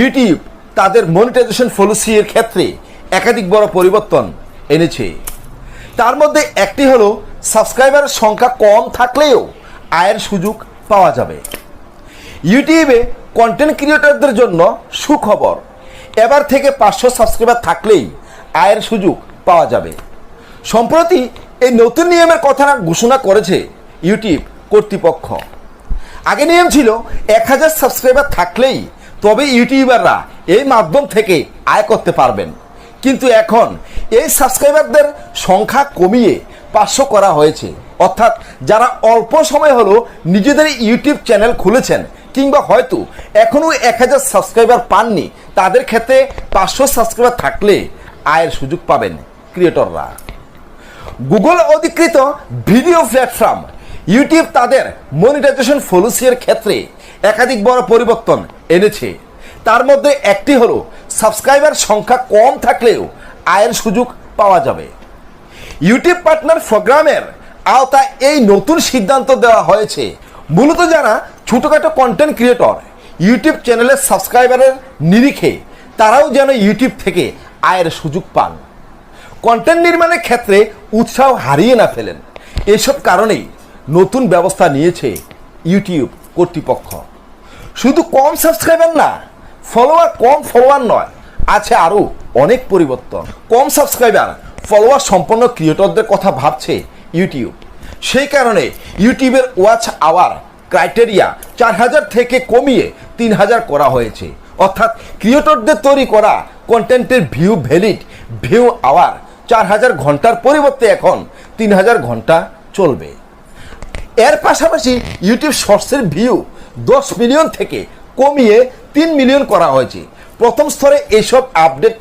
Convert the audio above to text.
YouTube তাদের monetization policy এর ক্ষেত্রে একাধিক বড় পরিবর্তন এনেছে। তার মধ্যে একটি হলো সাবস্ক্রাইবারের সংখ্যা কম থাকলেও আয়ের সুযোগ পাওয়া যাবে। ইউটিউবে কন্টেন্ট ক্রিয়েটরদের জন্য সুখবর। এবার থেকে পাঁচশো সাবস্ক্রাইবার থাকলেই আয়ের সুযোগ পাওয়া যাবে। সম্প্রতি এই নতুন নিয়মের কথা ঘোষণা করেছে ইউটিউব কর্তৃপক্ষ। আগে নিয়ম ছিল, এক হাজার সাবস্ক্রাইবার থাকলেই তবে ইউটিউবাররা এই মাধ্যম থেকে আয় করতে পারবেন। কিন্তু এখন এই সাবস্ক্রাইবারদের সংখ্যা কমিয়ে পাঁচশো করা হয়েছে। অর্থাৎ যারা অল্প সময় হলো নিজেদের ইউটিউব চ্যানেল খুলেছেন কিংবা হয়তো এখনও এক হাজার সাবস্ক্রাইবার পাননি, তাদের ক্ষেত্রে পাঁচশো সাবস্ক্রাইবার থাকলে আয়ের সুযোগ পাবেন ক্রিয়েটররা। গুগল অধিকৃত ভিডিও প্ল্যাটফর্ম, ইউটিউব তাদের মনিটাইজেশন পলিসির ক্ষেত্রে একাধিক বড় পরিবর্তন এনেছে। তার মধ্যে একটি হলো সাবস্ক্রাইবার সংখ্যা কম থাকলেও আয়ের সুযোগ পাওয়া যাবে। ইউটিউব পার্টনার প্রোগ্রামের আওতায় এই নতুন সিদ্ধান্ত দেওয়া হয়েছে। মূলত যারা ছোটোখাটো কন্টেন্ট ক্রিয়েটর ইউটিউব চ্যানেলের সাবস্ক্রাইবারের নিরিখে, তারাও যেন ইউটিউব থেকে আয়ের সুযোগ পান। কন্টেন্ট নির্মাণের ক্ষেত্রে উৎসাহ হারিয়ে না ফেলেন। এসব কারণেই নতুন ব্যবস্থা নিয়েছে ইউটিউব কর্তৃপক্ষ। শুধু কম সাবস্ক্রাইবার না ফলোয়ার কম ফলোয়ার নয়, আছে আরও অনেক পরিবর্তন। কম সাবস্ক্রাইবার ফলোয়ার সম্পন্ন ক্রিয়েটরদের কথা ভাবছে ইউটিউব সেই কারণে ইউটিউবের ওয়াচ আওয়ার ক্রাইটেরিয়া চার হাজার থেকে কমিয়ে তিন হাজার করা হয়েছে। অর্থাৎ ক্রিয়েটরদের তৈরি করা কন্টেন্টের ভিউ ভ্যালিড ভিউ আওয়ার চার হাজার ঘণ্টার পরিবর্তে এখন তিন হাজার ঘণ্টা চলবে। এর পাশাপাশি ইউটিউব শর্টসের ভিউ দশ মিলিয়ন থেকে কমিয়ে তিন মিলিয়ন করা হয়েছে। প্রথম স্তরে এইসব আপডেট